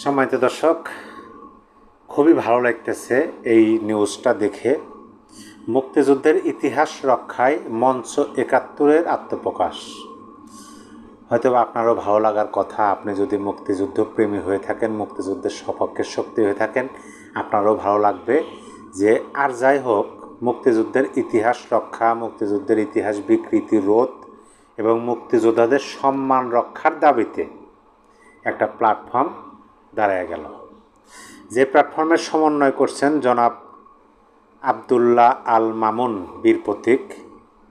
সম্মানিত দর্শক, খুবই ভালো লাগতেছে এই নিউজটা দেখে। মুক্তিযুদ্ধের ইতিহাস রক্ষায় মঞ্চ একাত্তরের আত্মপ্রকাশ। হয়তো আপনারও ভালো লাগার কথা, আপনি যদি মুক্তিযুদ্ধ প্রেমী হয়ে থাকেন, মুক্তিযুদ্ধের সপক্ষের শক্তি হয়ে থাকেন, আপনারও ভালো লাগবে যে আর যাই হোক, মুক্তিযুদ্ধের ইতিহাস রক্ষা, মুক্তিযুদ্ধের ইতিহাস বিকৃতি রোধ এবং মুক্তিযোদ্ধাদের সম্মান রক্ষার দাবিতে একটা প্ল্যাটফর্ম দাঁড়ায় গেল। যে প্ল্যাটফর্মের সমন্বয় করছেন জনাব আবদুল্লাহ আল মামুন বীর প্রতীক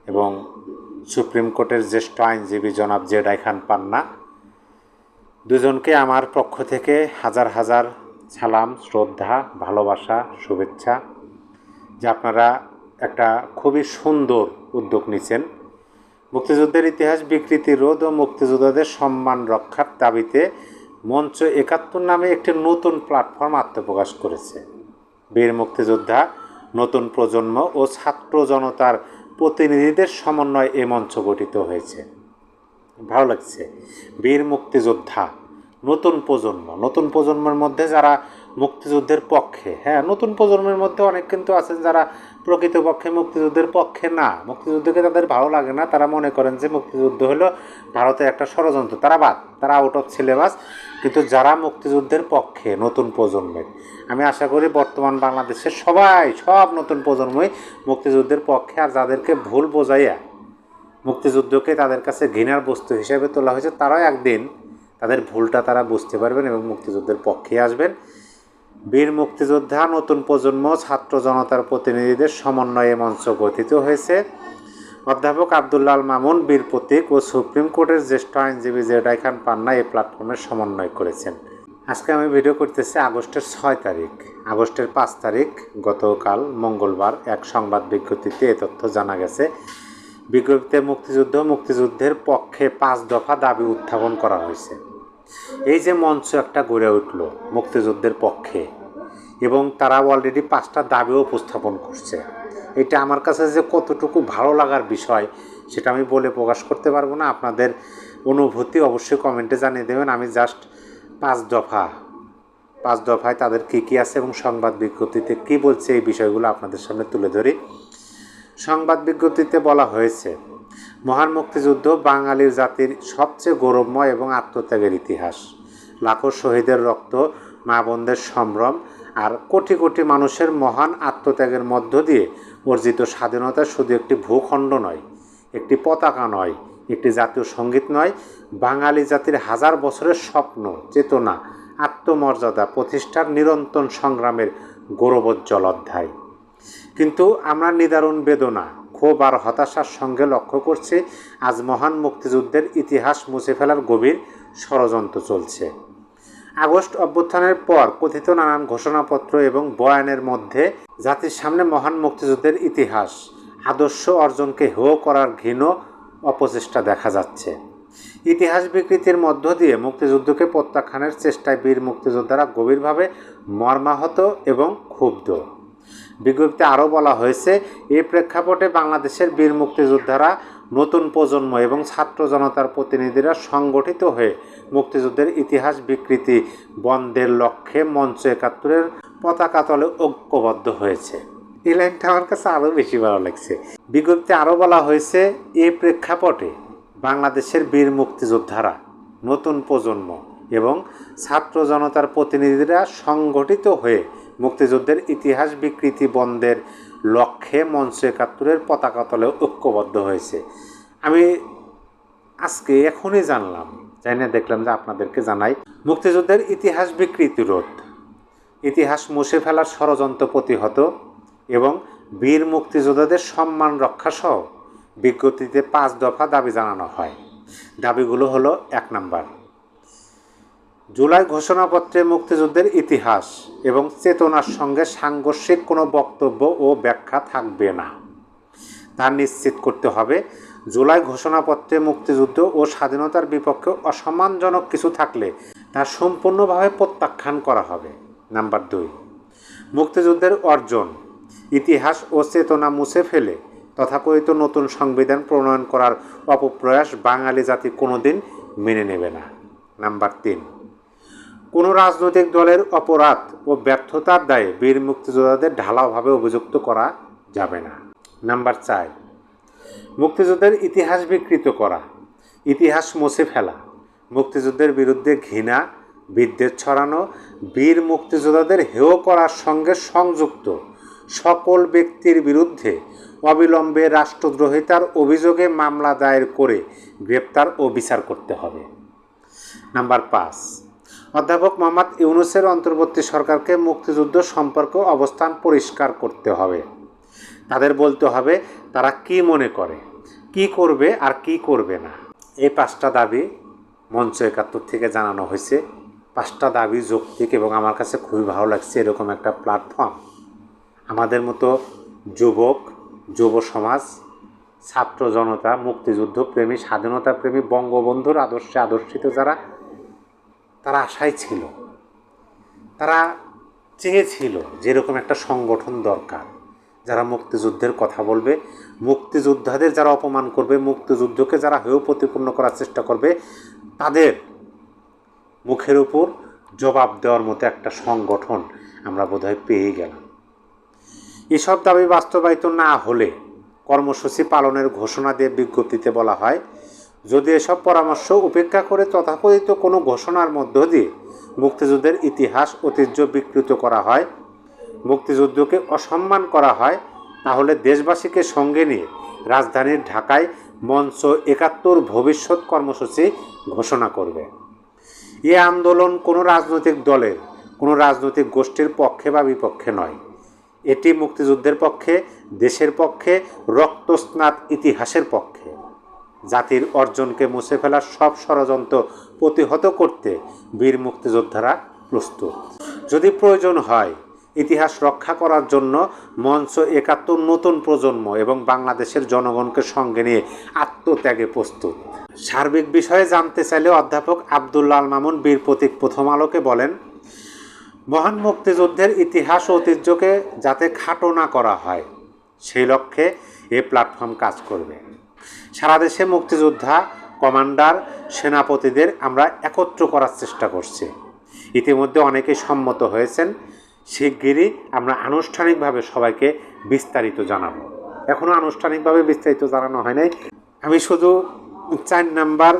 এবং সুপ্রিম কোর্টের জ্যেষ্ঠ আইনজীবী জনাব জেডাই খান পান্না, দুজনকে আমার পক্ষ থেকে হাজার হাজার সালাম, শ্রদ্ধা, ভালোবাসা, শুভেচ্ছা, যে আপনারা একটা খুবই সুন্দর উদ্যোগ নিছেন। মুক্তিযুদ্ধের ইতিহাস, বিকৃতি, রোধ ও মুক্তিযোদ্ধাদের সম্মান রক্ষার দাবিতে মঞ্চ একাত্তর নামে একটি নতুন প্ল্যাটফর্ম আত্মপ্রকাশ করেছে। বীর মুক্তিযোদ্ধা, নতুন প্রজন্ম ও ছাত্র জনতার প্রতিনিধিদের সমন্বয়ে এ মঞ্চ গঠিত হয়েছে। ভালো লাগছে। বীর মুক্তিযোদ্ধা, নতুন প্রজন্ম, নতুন প্রজন্মের মধ্যে যারা মুক্তিযুদ্ধের পক্ষে হ্যাঁ নতুন প্রজন্মের মধ্যে অনেক কিন্তু আছেন যারা প্রকৃতপক্ষে মুক্তিযুদ্ধের পক্ষে না। মুক্তিযুদ্ধকে তাদের ভালো লাগে না, তারা মনে করেন যে মুক্তিযুদ্ধ হলো ভারতের একটা ষড়যন্ত্র। তারা বাদ, তারা আউট অফ সিলেবাস কিন্তু যারা মুক্তিযুদ্ধের পক্ষে নতুন প্রজন্মের। আমি আশা করি বর্তমান বাংলাদেশের সবাই, সব নতুন প্রজন্মই মুক্তিযুদ্ধের পক্ষে, আর যাদেরকে ভুল বোঝাইয়া মুক্তিযুদ্ধকে তাদের কাছে ঘৃণার বস্তু হিসেবে তোলা হয়েছে, তারাও একদিন তাদের ভুলটা তারা বুঝতে পারবেন এবং মুক্তিযুদ্ধের পক্ষে আসবেন। বীর মুক্তিযোদ্ধা নতুন প্রজন্ম ছাত্র জনতার প্রতিনিধিদের সমন্বয়ে মঞ্চ গঠিত হয়েছে। অধ্যাপক আবদুল্লাহ আল মামুন বীর প্রতীক ও সুপ্রিম কোর্টের জ্যেষ্ঠ আইনজীবী জেডাই খান পান্না এই প্ল্যাটফর্মের সমন্বয় করেছেন। আজকে আমি ভিডিও করতেছি আগস্টের ছয় তারিখ। আগস্টের পাঁচ তারিখ, গতকাল মঙ্গলবার এক সংবাদ বিজ্ঞপ্তিতে এ তথ্য জানা গেছে। বিজ্ঞপ্তিতে মুক্তিযুদ্ধ মুক্তিযুদ্ধের পক্ষে পাঁচ দফা দাবি উত্থাপন করা হয়েছে। এই যে মঞ্চ একটা গড়ে উঠল মুক্তিযুদ্ধের পক্ষে, এবং তারা অলরেডি পাঁচটা দাবিও উপস্থাপন করছে। এটা আমার কাছে যে কতটুকু ভালো লাগার বিষয়, সেটা আমি বলে প্রকাশ করতে পারব না। আপনাদের অনুভূতি অবশ্যই কমেন্টে জানিয়ে দেবেন। আমি জাস্ট পাঁচ দফা, পাঁচ দফায় তাদের কী কী আছে এবং সংবাদ বিজ্ঞপ্তিতে কী বলছে এই বিষয়গুলো আপনাদের সামনে তুলে ধরি। সংবাদ বিজ্ঞপ্তিতে বলা হয়েছে মহান মুক্তিযুদ্ধ বাঙালির জাতির সবচেয়ে গৌরবময় এবং আত্মত্যাগের ইতিহাস। লাখো শহীদের রক্ত, মা বোনদের সম্ভ্রম আর কোটি কোটি মানুষের মহান আত্মত্যাগের মধ্য দিয়ে অর্জিত স্বাধীনতা শুধু একটি ভূখণ্ড নয়, একটি পতাকা নয়, একটি জাতীয় সংগীত নয়, বাঙালি জাতির হাজার বছরের স্বপ্ন, চেতনা, আত্মমর্যাদা প্রতিষ্ঠার নিরন্তর সংগ্রামের গৌরবোজ্জ্বল অধ্যায়। কিন্তু আমরা নিদারুণ বেদনা ক্ষোভ আর হতাশার সঙ্গে লক্ষ্য করছি, আজ মহান মুক্তিযুদ্ধের ইতিহাস মুছে ফেলার গভীর ষড়যন্ত্র চলছে। আগস্ট অভ্যুত্থানের পর কথিত নানান ঘোষণাপত্র এবং বয়ানের মধ্যে জাতির সামনে মহান মুক্তিযুদ্ধের ইতিহাস, আদর্শ অর্জনকে হেয় করার ঘৃণ অপচেষ্টা দেখা যাচ্ছে। ইতিহাস বিকৃতির মধ্য দিয়ে মুক্তিযুদ্ধকে প্রত্যাখ্যানের চেষ্টায় বীর মুক্তিযোদ্ধারা গভীরভাবে মর্মাহত এবং ক্ষুব্ধ। বিজ্ঞপ্তিতে আরও বলা হয়েছে এই প্রেক্ষাপটে বাংলাদেশের বীর মুক্তিযোদ্ধারা, নতুন প্রজন্ম এবং ছাত্র জনতার প্রতিনিধিরা সংগঠিত হয়ে মুক্তিযুদ্ধের ইতিহাস বিকৃতি, বন্ধের লক্ষ্যে মঞ্চ একাত্তরের পতাকা তলে ঐক্যবদ্ধ হয়েছে। এই লাইনটা আমার কাছে আরও বেশি ভালো লাগছে। বিজ্ঞপ্তিতে আরও বলা হয়েছে, এ প্রেক্ষাপটে বাংলাদেশের বীর মুক্তিযোদ্ধারা, নতুন প্রজন্ম এবং ছাত্র জনতার প্রতিনিধিরা সংগঠিত হয়ে মুক্তিযুদ্ধের ইতিহাস বিকৃতি বন্ধের লক্ষ্যে মঞ্চ একাত্তরের পতাকা তলে ঐক্যবদ্ধ হয়েছে। আমি আজকে এখনই জানলাম জানি না দেখলাম যে আপনাদেরকে জানাই, মুক্তিযুদ্ধের ইতিহাস বিকৃতি রোধ। ইতিহাস মুছে ফেলার ষড়যন্ত্র প্রতিহত এবং বীর মুক্তিযোদ্ধাদের সম্মান রক্ষা সহ বিজ্ঞপ্তিতে পাঁচ দফা দাবি জানানো হয়। দাবিগুলো হলো, এক নাম্বার জুলাই ঘোষণাপত্রে মুক্তিযুদ্ধের ইতিহাস এবং চেতনার সঙ্গে সাংঘর্ষিক কোনো বক্তব্য ও ব্যাখ্যা থাকবে না। তা নিশ্চিত করতে হবে, জুলাই ঘোষণাপত্রে মুক্তিযুদ্ধ ও স্বাধীনতার বিপক্ষে অসম্মানজনক কিছু থাকলে তা সম্পূর্ণভাবে প্রত্যাখ্যান করা হবে। নাম্বার দুই, মুক্তিযুদ্ধের অর্জন, ইতিহাস ও চেতনা মুছে ফেলে তথাকথিত নতুন সংবিধান প্রণয়ন করার অপপ্রয়াস বাঙালি জাতি কোনোদিন মেনে নেবে না। নাম্বার তিন কোনো রাজনৈতিক দলের অপরাধ ও ব্যর্থতার দায়ে বীর মুক্তিযোদ্ধাদের ঢালাওভাবে অভিযুক্ত করা যাবে না। নাম্বার চার, মুক্তিযুদ্ধের ইতিহাস বিকৃত করা, ইতিহাস মুছে ফেলা, মুক্তিযুদ্ধের বিরুদ্ধে ঘৃণা, বিদ্বেষ ছড়ানো, বীর মুক্তিযোদ্ধাদের হেয় করার সঙ্গে সংযুক্ত সকল ব্যক্তির বিরুদ্ধে অবিলম্বে রাষ্ট্রদ্রোহিতার অভিযোগে মামলা দায়ের করে গ্রেপ্তার ও বিচার করতে হবে। নাম্বার পাঁচ অধ্যাপক মোহাম্মদ ইউনুসের অন্তর্বর্তী সরকারকে মুক্তিযুদ্ধ সম্পর্কে অবস্থান পরিষ্কার করতে হবে। তাদের বলতে হবে, তারা কি মনে করে, কি করবে আর কি করবে না। এই পাঁচটা দাবি মঞ্চ একাত্তর থেকে জানানো হয়েছে। পাঁচটা দাবি যৌক্তিক এবং আমার কাছে খুবই ভালো লাগছে এরকম একটা প্ল্যাটফর্ম। আমাদের মতো যুবক, যুব সমাজ, ছাত্র জনতা, মুক্তিযুদ্ধ প্রেমী, স্বাধীনতা প্রেমী, বঙ্গবন্ধুর আদর্শে আদর্শিত যারা তারা আশায় ছিল। তারা চেয়েছিল যেরকম একটা সংগঠন দরকার। যারা মুক্তিযুদ্ধের কথা বলবে, মুক্তিযোদ্ধাদের যারা অপমান করবে, মুক্তিযুদ্ধকে যারা হেয় প্রতিপূর্ণ করার চেষ্টা করবে, তাদের মুখের উপর জবাব দেওয়ার মতো একটা সংগঠন আমরা বোধহয় পেয়ে গেলাম। এসব দাবি বাস্তবায়িত না হলে কর্মসূচি পালনের ঘোষণা দিয়ে বিজ্ঞপ্তিতে বলা হয় যদি এসব পরামর্শ উপেক্ষা করে তথাকথিত কোনো ঘোষণার মধ্য দিয়ে মুক্তিযুদ্ধের ইতিহাস ঐতিহ্য বিকৃত করা হয়, মুক্তিযুদ্ধকে অসম্মান করা হয়, তাহলে দেশবাসীকে সঙ্গে নিয়ে রাজধানীর ঢাকায় মঞ্চ একাত্তর ভবিষ্যৎ কর্মসূচি ঘোষণা করবে। এ আন্দোলন কোনো রাজনৈতিক দলের, কোনো রাজনৈতিক গোষ্ঠীর পক্ষে বা বিপক্ষে নয়। এটি মুক্তিযুদ্ধের পক্ষে, দেশের পক্ষে, রক্তস্নাত ইতিহাসের পক্ষে। জাতির অর্জনকে মুছে ফেলার সব ষড়যন্ত্র প্রতিহত করতে বীর মুক্তিযোদ্ধারা প্রস্তুত। যদি প্রয়োজন হয়, ইতিহাস রক্ষা করার জন্য মঞ্চ একাত্তর নতুন প্রজন্ম এবং বাংলাদেশের জনগণকে সঙ্গে নিয়ে আত্মত্যাগে প্রস্তুত। সার্বিক বিষয়ে জানতে চাইলে অধ্যাপক আবদুল্লাল মামুন বীর প্রতীক প্রথম আলোকে বলেন, মহান মুক্তিযুদ্ধের ইতিহাস ঐতিহ্যকে যাতে খাটো না করা হয়, সেই লক্ষ্যে এ প্ল্যাটফর্ম কাজ করবে। সারা দেশে মুক্তিযোদ্ধা, কমান্ডার, সেনাপতিদের আমরা একত্র করার চেষ্টা করছি। ইতিমধ্যে অনেকেই সম্মত হয়েছেন, শিগগিরই আমরা আনুষ্ঠানিকভাবে সবাইকে বিস্তারিত জানাব। এখনও আনুষ্ঠানিকভাবে বিস্তারিত জানানো হয় নাই। আমি শুধু চার নাম্বার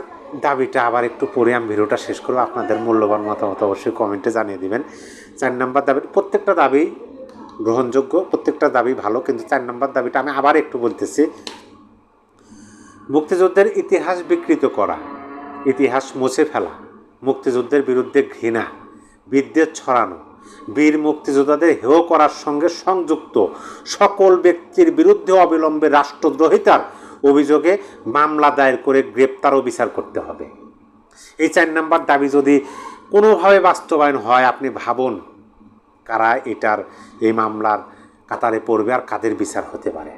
দাবিটা আবার একটু পরে আমি ভিডিওটা শেষ করব। আপনাদের মূল্যবান মতামত অবশ্যই কমেন্টে জানিয়ে দিবেন। চার নাম্বার দাবি, প্রত্যেকটা দাবি গ্রহণযোগ্য, প্রত্যেকটা দাবি ভালো, কিন্তু চার নাম্বার দাবিটা আমি আবার একটু বলতেছি। মুক্তিযুদ্ধের ইতিহাস বিকৃত করা, ইতিহাস মুছে ফেলা, মুক্তিযুদ্ধের বিরুদ্ধে ঘৃণা, বিদ্বেষ ছড়ানো, বীর মুক্তিযোদ্ধাদের হেয় করার সঙ্গে সংযুক্ত সকল ব্যক্তির বিরুদ্ধে অবিলম্বে রাষ্ট্রদ্রোহিতার অভিযোগে মামলা দায়ের করে গ্রেপ্তার ও বিচার করতে হবে। এই চার নাম্বার দাবি যদি কোনোভাবে বাস্তবায়ন হয়, আপনি ভাবুন কারা এটার, এই মামলার কাতারে পড়বে আর কাদের বিচার হতে পারে।